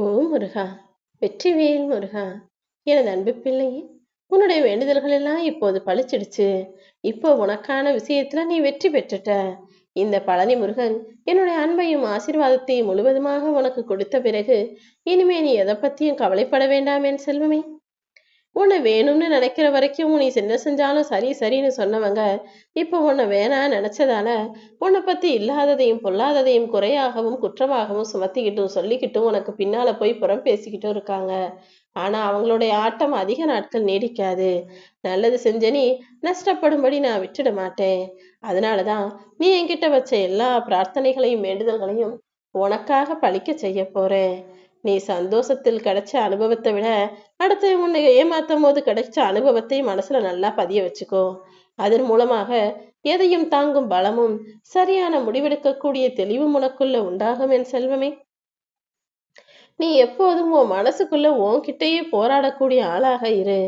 ஓ முருகா வெற்றிவேல் முருகா எனது அன்பு பிள்ளையே உன்னுடைய வேண்டுதல்கள் எல்லாம் இப்போது பழிச்சிடுச்சு. இப்போ உனக்கான விஷயத்துல நீ வெற்றி பெற்றுட்ட. இந்த பழனி முருகன் என்னுடைய அன்பையும் ஆசீர்வாதத்தையும் முழுவதுமாக உனக்கு கொடுத்த பிறகு இனிமே நீ எதை பத்தியும் கவலைப்பட வேண்டாம் என் செல்வமே. உன்னை வேணும்னு நினைக்கிற வரைக்கும் நீ என்ன செஞ்சாலும் சரி சரின்னு சொன்னவங்க இப்போ உன்னை வேணாம் நினைச்சதால உன்னை பத்தி இல்லாததையும் பொல்லாததையும் குறையாகவும் குற்றமாகவும் சுமத்திக்கிட்டும் சொல்லிக்கிட்டும் உனக்கு பின்னால போய் புறம் பேசிக்கிட்டும் இருக்காங்க. ஆனா அவங்களுடைய ஆட்டம் அதிக நாட்கள் நீடிக்காது. நல்லது செஞ்ச நீ நஷ்டப்படும்படி நான் விட்டுட மாட்டேன். அதனாலதான் நீ என்கிட்ட வச்ச எல்லா பிரார்த்தனைகளையும் வேண்டுதல்களையும் உனக்காக பழிக்க செய்ய போறேன். நீ சந்தோஷத்தில் கிடைச்ச அனுபவத்தை விட அடுத்து உன்னை ஏமாத்தும் போது கிடைச்ச அனுபவத்தை மனசுல நல்லா பதிய வச்சுக்கோ. அதன் மூலமாக எதையும் தாங்கும் பலமும் சரியான முடிவெடுக்கக்கூடிய தெளிவும் உனக்குள்ள உண்டாகும் என் செல்வமே. நீ எப்போதும் உன் மனசுக்குள்ள உன்கிட்டயே போராடக்கூடிய ஆளாக இரு.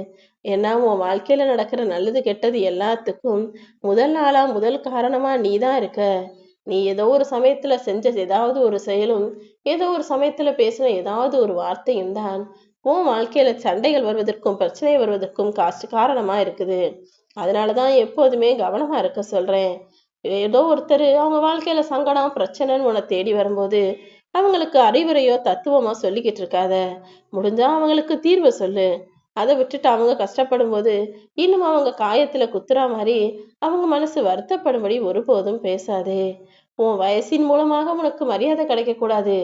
ஏன்னா உன் வாழ்க்கையில நடக்கிற நல்லது கெட்டது எல்லாத்துக்கும் முதல் ஆளா முதல் காரணமா நீ தான் இருக்க. நீ ஏதோ ஒரு சமயத்துல செஞ்ச ஏதாவது ஒரு செயலும் ஏதோ ஒரு சமயத்துல பேசின ஏதாவது ஒரு வார்த்தையும் தான் உன் வாழ்க்கையில சண்டைகள் வருவதற்கும் பிரச்சனை வருவதற்கும் காசு காரணமா இருக்குது. அதனாலதான் எப்போதுமே கவனமா இருக்க சொல்றேன். ஏதோ ஒருத்தர் அவங்க வாழ்க்கையில சங்கடம் பிரச்சனைன்னு உன்னை தேடி வரும்போது அவங்களுக்கு அறிவுரையோ தத்துவமோ சொல்லிக்கிட்டு இருக்காத. முடிஞ்சா அவங்களுக்கு தீர்வை சொல்லு. அதை விட்டுட்டு அவங்க கஷ்டப்படும் போது இன்னும் அவங்க காயத்துல குத்துறா மாதிரி அவங்க மனசு வருத்தப்படும்படி ஒருபோதும் பேசாதே. உன் வயசின் மூலமாக உனக்கு மரியாதை கிடைக்க கூடாது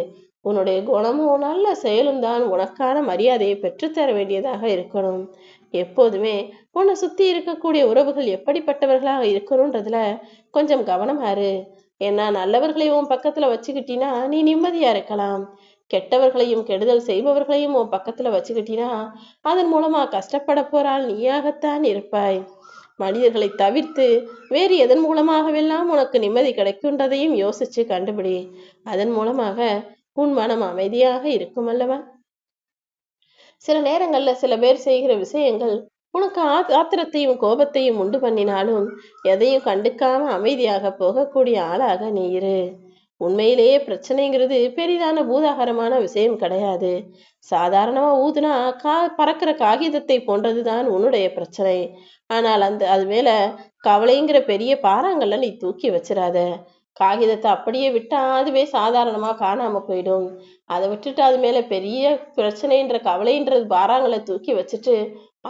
உன்னுடைய குணமும் நல்ல செயலும் தான் உனக்கான மரியாதையை பெற்றுத்தர வேண்டியதாக இருக்கணும். எப்போதுமே உன்னை சுத்தி இருக்கக்கூடிய உறவுகள் எப்படிப்பட்டவர்களாக இருக்கணும்ன்றதுல கொஞ்சம் கவனமாரு ஏன்னா நல்லவர்களை உன் பக்கத்துல வச்சுக்கிட்டீன்னா நீ நிம்மதியா இருக்கலாம். கெட்டவர்களையும் கெடுதல் செய்பவர்களையும் உன் பக்கத்துல வச்சுக்கிட்டினா அதன் மூலமா கஷ்டப்பட போறால் நீயாகத்தான் இருப்பாய். மனிதர்களை தவிர்த்து வேறு எதன் மூலமாகவெல்லாம் உனக்கு நிம்மதி கிடைக்கின்றதையும் யோசிச்சு கண்டுபிடி. அதன் மூலமாக உன் மனம் அமைதியாக இருக்கும் அல்லவா? சில நேரங்கள்ல சில பேர் செய்கிற விஷயங்கள் உனக்கு ஆத்திரத்தையும் கோபத்தையும் உண்டு பண்ணினாலும் எதையும் கண்டுக்காம அமைதியாக போகக்கூடிய ஆளாக நீ இரு. உண்மையிலேயே பிரச்சனைங்கிறது பெரிதான பூதாகரமான விஷயம் கிடையாது. சாதாரணமா ஊதுனா கா பறக்கிற காகிதத்தை போன்றதுதான் உன்னுடைய பிரச்சனை. ஆனால் அந்த அது மேல கவலைங்கிற பெரிய பாறாங்கல்ல நீ தூக்கி வச்சிடாத காகிதத்தை அப்படியே விட்டா அதுவே சாதாரணமா காணாம போயிடும். அதை விட்டுட்டு அது மேல பெரிய பிரச்சனைன்ற கவலைன்றது பாறாங்களை தூக்கி வச்சுட்டு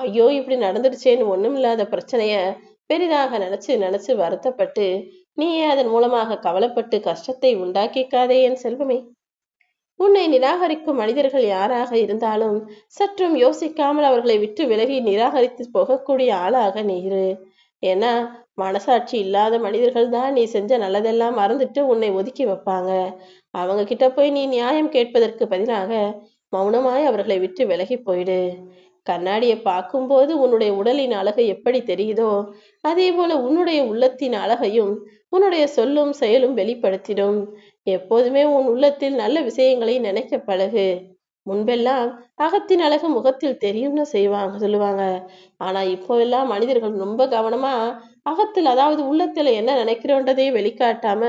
ஐயோ இப்படி நடந்துடுச்சேன்னு ஒண்ணும் இல்லாத பிரச்சனைய பெரிதாக நினைச்சு நினைச்சு வருத்தப்பட்டு நீயே அதன் மூலமாக கவலைப்பட்டு கஷ்டத்தை உண்டாக்கிக்காதே என் செல்வமே. உன்னை நிராகரிக்கும் மனிதர்கள் யாராக இருந்தாலும் சற்றும் யோசிக்காமல் அவர்களை விட்டு விலகி நிராகரித்து போகக்கூடிய ஆளாக நீ இரு. ஏன்னா மனசாட்சி இல்லாத மனிதர்கள் தான் நீ செஞ்ச நல்லதெல்லாம் மறந்துட்டு உன்னை ஒதுக்கி வைப்பாங்க. அவங்க கிட்ட போய் நீ நியாயம் கேட்பதற்கு பதிலாக மௌனமாய் அவர்களை விட்டு விலகி போயிடு. கண்ணாடியை பார்க்கும்போது உன்னுடைய உடலின் அழகு எப்படி தெரியுதோ அதே போல உன்னுடைய உள்ளத்தின் அழகையும் உன்னுடைய சொல்லும் செயலும் வெளிப்படுத்திடும். எப்போதுமே உன் உள்ளத்தில் நல்ல விஷயங்களை நினைக்க பழகு. முன்பெல்லாம் அகத்தின் அழகு முகத்தில் தெரியும்னு செய்வாங்க சொல்லுவாங்க. ஆனா இப்போ எல்லாம் மனிதர்கள் ரொம்ப கவனமா அகத்தில் அதாவது உள்ளத்துல என்ன நினைக்கிறோன்றதையே வெளிக்காட்டாம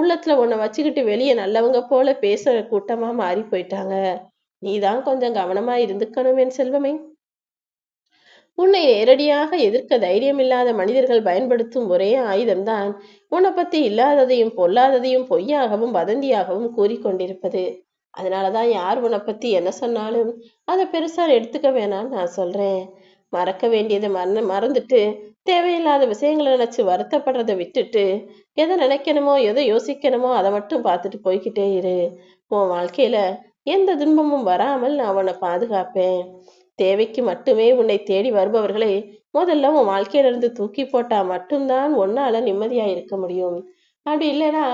உள்ளத்துல உன்னை வச்சுக்கிட்டு வெளியே நல்லவங்க போல பேசுற கூட்டமா மாறி போயிட்டாங்க. நீதான் கொஞ்சம் கவனமா இருந்துக்கணும் என் செல்வமே. உன்னை நேரடியாக எதிர்க்க தைரியமில்லாத மனிதர்கள் பயன்படுத்தும் ஒரே ஆயுதம்தான். உன்னை பத்தி இல்லாததையும் பொல்லாததையும் பொய்யாகவும் வதந்தியாகவும் கூறிக்கொண்டிருப்பது. அதனாலதான் யார் உன்னை பத்தி என்ன சொன்னாலும் அதை பெருசா எடுத்துக்க வேணாம்னு நான் சொல்றேன். மறக்க வேண்டியதை மறந்து மறந்துட்டு தேவையில்லாத விஷயங்களை நினைச்சு வருத்தப்படுறதை விட்டுட்டு எதை நினைக்கணுமோ எதை யோசிக்கணுமோ அதை மட்டும் பார்த்துட்டு போய்கிட்டே இரு. உன் வாழ்க்கையில எந்த துன்பமும் வராமல் நான் உன்னை பாதுகாப்பேன். தேவைக்கு மட்டுமே உன்னை தேடி வருபவர்களை முதல்ல உன் வாழ்க்கையிலிருந்து தூக்கி போட்டா மட்டும்தான் உன்னால நிம்மதியா இருக்க முடியும். அப்படி இல்லைன்னா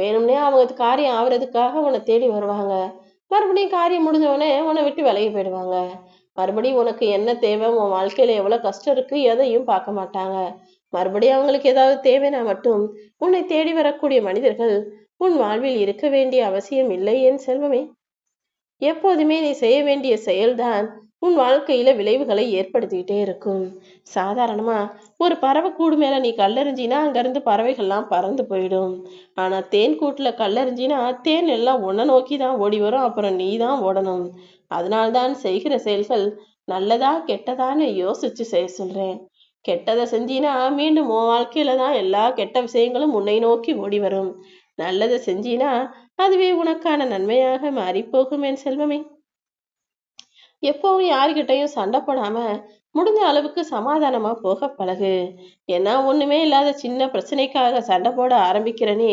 வேணும்னே அவங்க காரியம் ஆகுறதுக்காக உன்னை தேடி வருவாங்க. மறுபடியும் காரியம் முடிஞ்சவொடனே உன்னை விட்டு விலகி போயிடுவாங்க. மறுபடியும் உனக்கு என்ன தேவை? உன் வாழ்க்கையில எவ்வளவு கஷ்டம் இருக்கு? எதையும் பார்க்க மாட்டாங்க. மறுபடியும் அவங்களுக்கு ஏதாவது தேவைனா மட்டும் உன்னை தேடி வரக்கூடிய மனிதர்கள் உன் வாழ்வில் இருக்க வேண்டிய அவசியம் இல்லை என் செல்வமே. எப்போதுமே நீ செய்ய வேண்டிய செயல்தான் உன் வாழ்க்கையில விளைவுகளை ஏற்படுத்திக்கிட்டே இருக்கும். சாதாரணமா ஒரு பறவை கூடு மேல நீ கல்லெறிஞ்சினா அங்கிருந்து பறவைகள்லாம் பறந்து போயிடும். ஆனா தேன் கூட்டுல கல்லெறிஞ்சினா தேன் எல்லாம் உன்னை நோக்கி தான் ஓடி வரும் அப்புறம் நீ தான் ஓடணும். அதனால்தான் செய்கிற செயல்கள் நல்லதா கெட்டதான்னு யோசிச்சு செய்ய சொல்றேன். கெட்டதை செஞ்சினா மீண்டும் உன் வாழ்க்கையில தான் எல்லா கெட்ட விஷயங்களும் உன்னை நோக்கி ஓடி வரும். நல்லதை செஞ்சினா அதுவே உனக்கான நன்மையாக மாறிப்போகும் என் செல்வமே. எப்பவும் யாருக்கிட்டையும் சண்டை போடாம முடிஞ்ச அளவுக்கு சமாதானமா போக பழகு. ஏன்னா ஒண்ணுமே இல்லாத சின்ன பிரச்சனைக்காக சண்டை போட ஆரம்பிக்கிறனே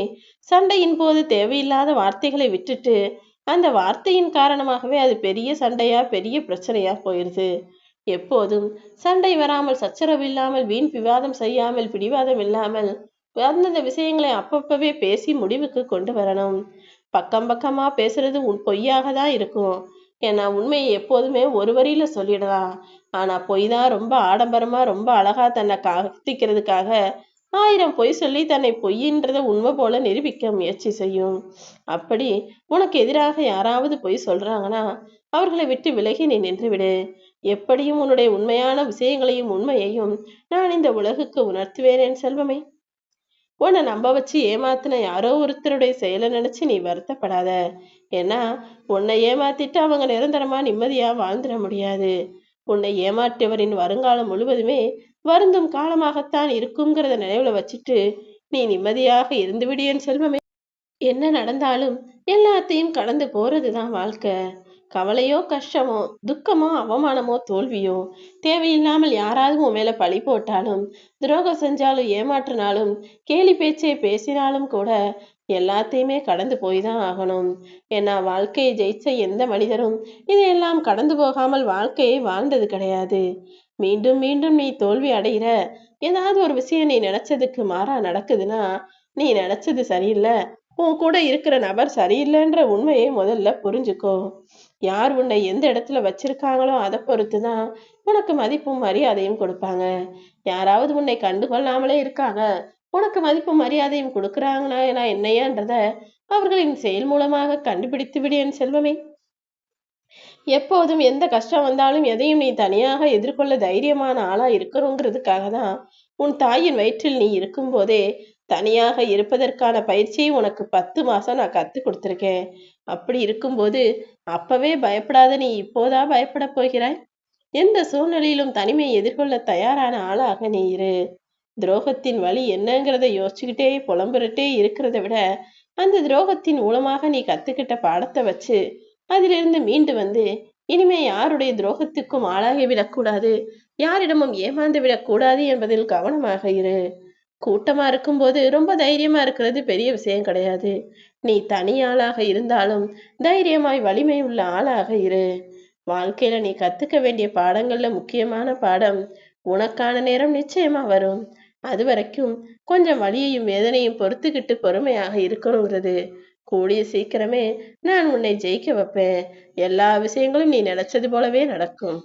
சண்டையின் போது தேவையில்லாத வார்த்தைகளை விட்டுட்டு அந்த வார்த்தையின் காரணமாகவே அது பெரிய சண்டையா பெரிய பிரச்சனையா போயிருது. எப்போதும் சண்டை வராமல் சச்சரவு இல்லாமல் வீண் விவாதம் செய்யாமல் பிடிவாதம் இல்லாமல் அந்தந்த விஷயங்களை அப்பப்பவே பேசி முடிவுக்கு கொண்டு வரணும். பக்கம் பக்கமா பேசுறது உன் பொய்யாக தான் இருக்கும். ஏன்னா உண்மையை எப்போதுமே ஒரு வரியில சொல்லிடலாம். ஆனா பொய் தான் ரொம்ப ஆடம்பரமா ரொம்ப அழகா தன்னை காத்திக்கிறதுக்காக ஆயிரம் பொய் சொல்லி தன்னை பொய்யின்றத உண்மை போல நிரூபிக்க முயற்சி செய்யும். அப்படி உனக்கு எதிராக யாராவது பொய் சொல்றாங்கன்னா அவர்களை விட்டு விலகி நீ நின்றுவிடு. எப்படியும் உன்னுடைய உண்மையான விஷயங்களையும் உண்மையையும் நான் இந்த உலகுக்கு உணர்த்துவேன் என் செல்வமே. உன்னை நம்ப வச்சு ஏமாத்தின யாரோ ஒருத்தருடைய செயலை நினைச்சு நீ வருத்தப்படாத. ஏன்னா உன்னை ஏமாத்திட்டு அவங்க நிரந்தரமா நிம்மதியா வாழ்ந்துட முடியாது. உன்னை ஏமாற்றியவரின் வருங்காலம் முழுவதுமே வருந்தும் காலமாகத்தான் இருக்குங்கிறத நினைவுல வச்சுட்டு நீ நிம்மதியாக இருந்து விடியன் செல்வமே. என்ன நடந்தாலும் எல்லாத்தையும் கடந்து போறதுதான் வாழ்க்கை. கவலையோ கஷ்டமோ துக்கமோ அவமானமோ தோல்வியோ தேவையில்லாமல் யாராவது உன் மேல பழி போட்டாலும் துரோகம் செஞ்சாலும் ஏமாற்றினாலும் கேலி பேச்சை பேசினாலும் கூட எல்லாத்தையுமே கடந்து போய் தான் ஆகணும். ஏன்னா வாழ்க்கையை ஜெயிச்ச எந்த மனிதரும் இதையெல்லாம் கடந்து போகாமல் வாழ்க்கையை வாழ்ந்தது கிடையாது. மீண்டும் மீண்டும் நீ தோல்வி அடைகிற ஏதாவது ஒரு விஷயம் நீ நினைச்சதுக்கு மாறா நடக்குதுன்னா நீ நினைச்சது சரியில்லை. உன் கூட இருக்கிற நபர் சரியில்லைன்ற உண்மையை முதல்ல புரிஞ்சுக்கோ. யார் உன்னை எந்த இடத்துல வச்சிருக்காங்களோ அதை பொறுத்து தான் உனக்கு மதிப்பும் மரியாதையும் கொடுப்பாங்க. யாராவது உன்னை கண்டுகொள்ளாமலே இருக்காங்க. உனக்கு மதிப்பும் மரியாதையும் கொடுக்குறாங்களா கொடுக்குறாங்கன்னா என்னையான்றத அவர்களின் செயல் மூலமாக கண்டுபிடித்து விடு என் செல்வமே. எப்போதும் எந்த கஷ்டம் வந்தாலும் எதையும் நீ தனியாக எதிர்கொள்ள தைரியமான ஆளா இருக்கணுங்கிறதுக்காக தான் உன் தாயின் வயிற்றில் நீ இருக்கும் போதே தனியாக இருப்பதற்கான பயிற்சியை உனக்கு பத்து மாசம் நான் கத்து கொடுத்துருக்கேன். அப்படி இருக்கும்போது அப்பவே பயப்படாத நீ இப்போதா பயப்பட போகிறாய்? எந்த சூழ்நிலையிலும் தனிமையை எதிர்கொள்ள தயாரான ஆளாக நீ இரு. துரோகத்தின் வழி என்னங்கிறத யோசிச்சுக்கிட்டே புலம்புறட்டே இருக்கிறத விட அந்த துரோகத்தின் மூலமாக நீ கத்துக்கிட்ட பாடத்தை வச்சு அதிலிருந்து மீண்டு வந்து இனிமே யாருடைய துரோகத்துக்கும் ஆளாகி விடக்கூடாது யாரிடமும் ஏமாந்து விடக்கூடாது என்பதில் கவனமாக இரு. கூட்டமா இருக்கும்போது ரொம்ப தைரியமா இருக்கிறது பெரிய விஷயம் கிடையாது. நீ தனி ஆளாக இருந்தாலும் தைரியமாய் வலிமை உள்ள ஆளாக இரு. வாழ்க்கையில நீ கத்துக்க வேண்டிய பாடங்கள்ல முக்கியமான பாடம் உனக்கான நேரம் நிச்சயமா வரும். அது வரைக்கும் கொஞ்சம் வலியையும் வேதனையும் பொறுத்துக்கிட்டு பொறுமையாக இருக்கணுங்கிறது. கூடிய சீக்கிரமே நான் உன்னை ஜெயிக்க வைப்பேன். எல்லா விஷயங்களும் நீ நினைச்சது போலவே நடக்கும்.